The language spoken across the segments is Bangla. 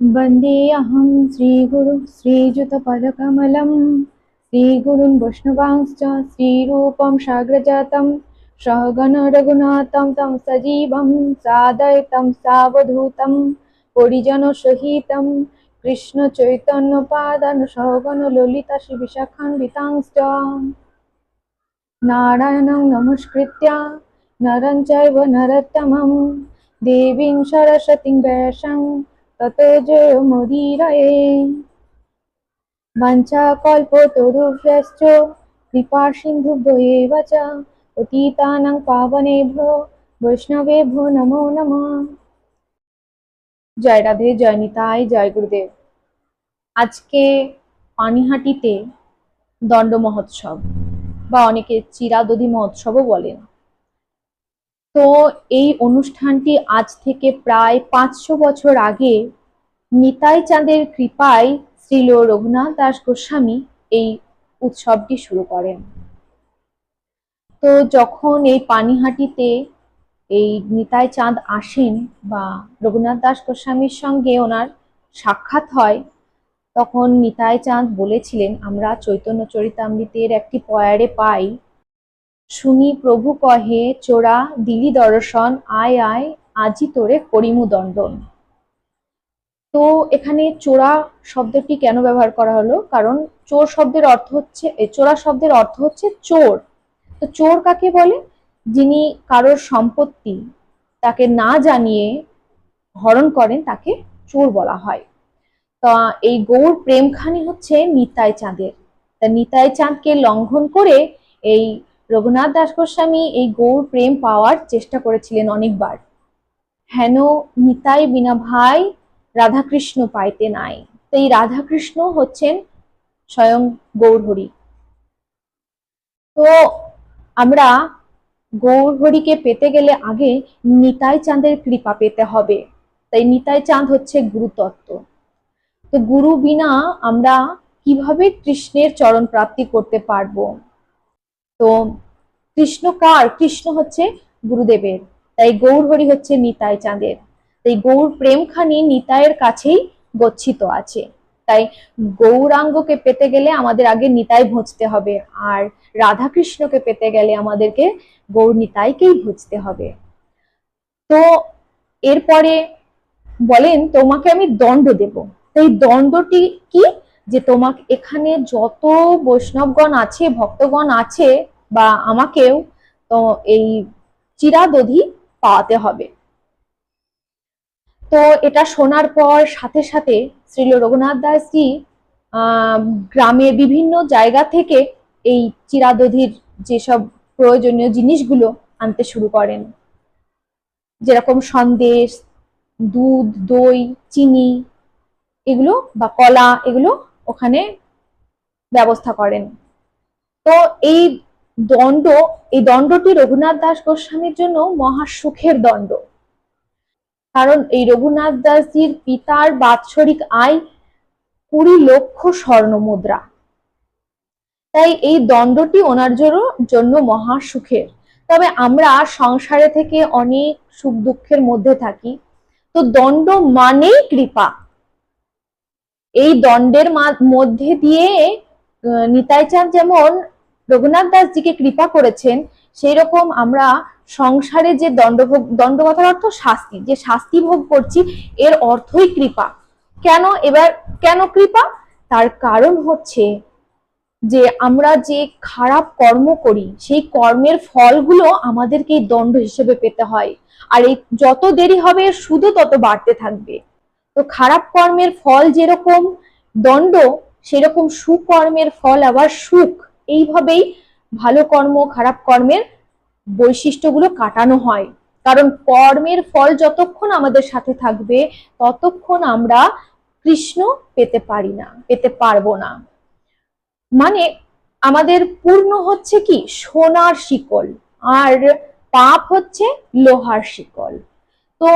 वन्देऽहं श्रीगुरु श्रीयुतपदकमलं श्रीगुरुन् वैष्णवांश्च श्रीरूपं साग्रजातं सहगण रघुनाथं तं सजीवं सादयितं सावधूतं परिजनसहितं कृष्णचैतन्यपादन् सहगण ललिता श्रीविशाखान्वितांश्च नारायणं नमस्कृत्य नरं चैव नरोत्तमं देवीं सरस्वतीं ততজো মদিরায়ে। বাঞ্ছা কল্প তরু তরুভ্যশ্চ, কৃপা সিন্ধু বয়ে বাচা, অতীতানাং বৈষ্ণবে ভো নমো নমঃ। জয় রাধে, জয় নিতাই, জয় গুরুদেব। আজকে পানিহাটিতে দণ্ড মহোৎসব, বা অনেকে চিরাদধি মহোৎসবও বলেন। তো এই অনুষ্ঠানটি আজ থেকে প্রায় পাঁচশো বছর আগে নিতাই চাঁদের কৃপায় শ্রীল রঘুনাথ দাস গোস্বামী এই উৎসবটি শুরু করেন। তো যখন এই পানিহাটিতে এই নিতাই চাঁদ আসেন বা রঘুনাথ দাস গোস্বামীর সঙ্গে ওনার সাক্ষাৎ হয়, তখন নিতাই চাঁদ বলেছিলেন, আমরা চৈতন্য চরিতামৃতের একটি পয়ারে পাই শুনি প্রভু কহে, চোরা দিলি দর্শন, আয় আয়, আজি তোরে করিমু দণ্ডন। তো এখানে চোরা শব্দটি কেন ব্যবহার করা হলো? কারণ চোর শব্দের অর্থ হচ্ছে চোরা শব্দের অর্থ হচ্ছে চোর। তো চোর কাকে বলে? যিনি কারোর সম্পত্তি তাকে না জানিয়ে হরণ করেন, তাকে চোর বলা হয়। তা এই গৌর প্রেমখানি হচ্ছে নিতাই চাঁদের। তা নিতাই চাঁদকে লঙ্ঘন করে এই রঘুনাথ দাস গোস্বামী এই গৌর প্রেম পাওয়ার চেষ্টা করেছিলেন অনেকবার। হেন নিতাই বিনা ভাই রাধাকৃষ্ণ পাইতে নাই। তো এই রাধাকৃষ্ণ হচ্ছেন স্বয়ং গৌরহরি। তো আমরা গৌরহরিকে পেতে গেলে আগে নিতাই চাঁদের কৃপা পেতে হবে। তাই নিতাই চাঁদ হচ্ছে গুরুতত্ত্ব তো গুরু বিনা আমরা কীভাবে কৃষ্ণের চরণ প্রাপ্তি করতে পারব? তো কৃষ্ণ কার? কৃষ্ণ হচ্ছে গুরুদেবের। তাই গৌর হরি হচ্ছে নিতাই চাঁদের। তাই গৌর প্রেমখানি নিতাইয়ের কাছেই গচ্ছিত আছে। তাই গৌরাঙ্গকে পেতে গেলে আমাদের আগে নিতাই ভজতে হবে আর রাধাকৃষ্ণকে পেতে গেলে আমাদেরকে গৌর নিতাইকেই ভজতে হবে। তো এরপরে বলেন, তোমাকে আমি দণ্ড দেব। তো এই দণ্ডটি কি? যে তোমাকে এখানে যত বৈষ্ণবগণ আছে, ভক্তগণ আছে বা আমাকেও, তো এই চিরাদধি পাওয়াতে হবে। তো এটা শোনার পর সাথে সাথে শ্রীল রঘুনাথ দাসজি, আহ, গ্রামের বিভিন্ন জায়গা থেকে এই চিরাদধির যেসব প্রয়োজনীয় জিনিসগুলো আনতে শুরু করেন। যেরকম সন্দেশ, দুধ, দই, চিনি, এগুলো বা কলা, এগুলো ওখানে ব্যবস্থা করেন। তো এই দণ্ড, এই দণ্ডটি রঘুনাথ দাস গোস্বামীর জন্য মহা সুখের দণ্ড। কারণ এই রঘুনাথ দাসজির পিতার বাৎসরিক আয় কুড়ি লক্ষ স্বর্ণ মুদ্রা। তাই এই দণ্ডটি ওনার জন্য মহা সুখের। তবে আমরা সংসারে থেকে অনেক সুখ দুঃখের মধ্যে থাকি। তো দণ্ড মানেই কৃপা। এই দণ্ডের মধ্যে দিয়ে নিতাই চাঁদ যেমন রঘুনাথ দাসজিকে কৃপা করেছেন সেই রকম আমরা সংসারে যে দণ্ডভোগ দণ্ড কথার অর্থ শাস্তি, যে শাস্তি ভোগ করছি, এর অর্থই কৃপা। কেন এবার, কেন কৃপা? তার কারণ হচ্ছে যে আমরা যে খারাপ কর্ম করি, সেই কর্মের ফলগুলো আমাদেরকে দণ্ড হিসেবে পেতে হয়। আর এই যত দেরি হবে, শুধু তত বাড়তে থাকবে। তো খারাপ কর্মের ফল যেরকম দণ্ড, সেরকম সুকর্মের ফল আবার সুখ। এইভাবেই ভালো কর্ম, খারাপ কর্মের বৈশিষ্ট্যগুলো কাটানো হয়। কারণ কর্মের ফল যতক্ষণ আমাদের সাথে থাকবে, ততক্ষণ আমরা কৃষ্ণ পেতে পারি না, পেতে পারব না। মানে আমাদের পূর্ণ হচ্ছে কি? সোনার শিকল, আর পাপ হচ্ছে লোহার শিকল। তো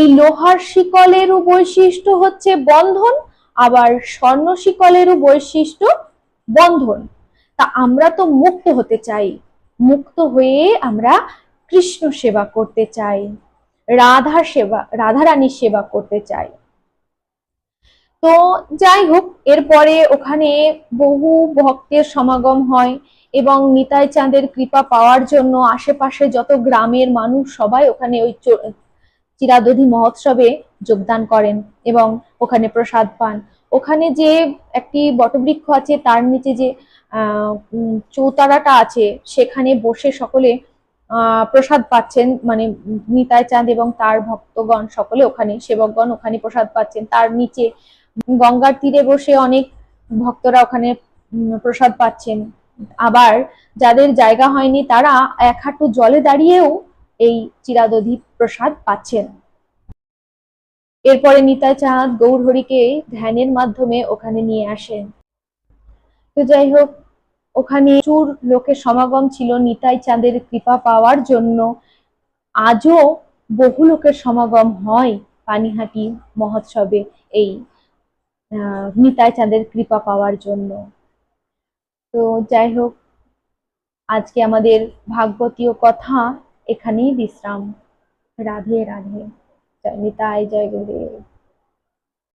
এই লোহার শিকলেরও বৈশিষ্ট্য হচ্ছে বন্ধন, আবার স্বর্ণ শিকলেরও বৈশিষ্ট্য বন্ধন। তা আমরা তো মুক্ত হতে চাই, মুক্ত হয়ে আমরা কৃষ্ণ সেবা করতে চাই রাধার সেবা রাধারানীর সেবা করতে চাই। তো যাই হোক, এরপরে ওখানে বহু ভক্তের সমাগম হয় এবং নিতাই চাঁদের কৃপা পাওয়ার জন্য আশেপাশে যত গ্রামের মানুষ, সবাই ওখানে ওই চিরাদধি মহোৎসবে যোগদান করেন এবং ওখানে প্রসাদ পান। ওখানে যে একটি বটবৃক্ষ আছে, তার নিচে যে চৌতারাটা আছে, সেখানে বসে সকলে প্রসাদ পাচ্ছেন। মানে নিতাই চাঁদ এবং তার ভক্তগণ সকলে ওখানে, সেবকগণ ওখানে প্রসাদ পাচ্ছেন। তার নিচে গঙ্গার তীরে বসে অনেক ভক্তরা ওখানে প্রসাদ পাচ্ছেন। আবার যাদের জায়গা হয়নি, তারা এক হাঁটু জলে দাঁড়িয়েও এই চিরাদধি প্রসাদ পাচ্ছেন। এরপরে নিতাই চাঁদ গৌরহরিকে ধ্যানের মাধ্যমে ওখানে নিয়ে আসেন। তো যাই হোক, ওখানে চুর লোকের সমাগম ছিল। নিতাই চাঁদের কৃপা পাওয়ার জন্য আজও বহু লোকের সমাগম হয় পানিহাটি মহোৎসবে এই নিতাই চাঁদের কৃপা পাওয়ার জন্য। তো যাই হোক, আজকে আমাদের ভাগবতীয় কথা এখানেই বিশ্রাম। রাধে রাধে। জয় নিতাই জয় গুরুদেব।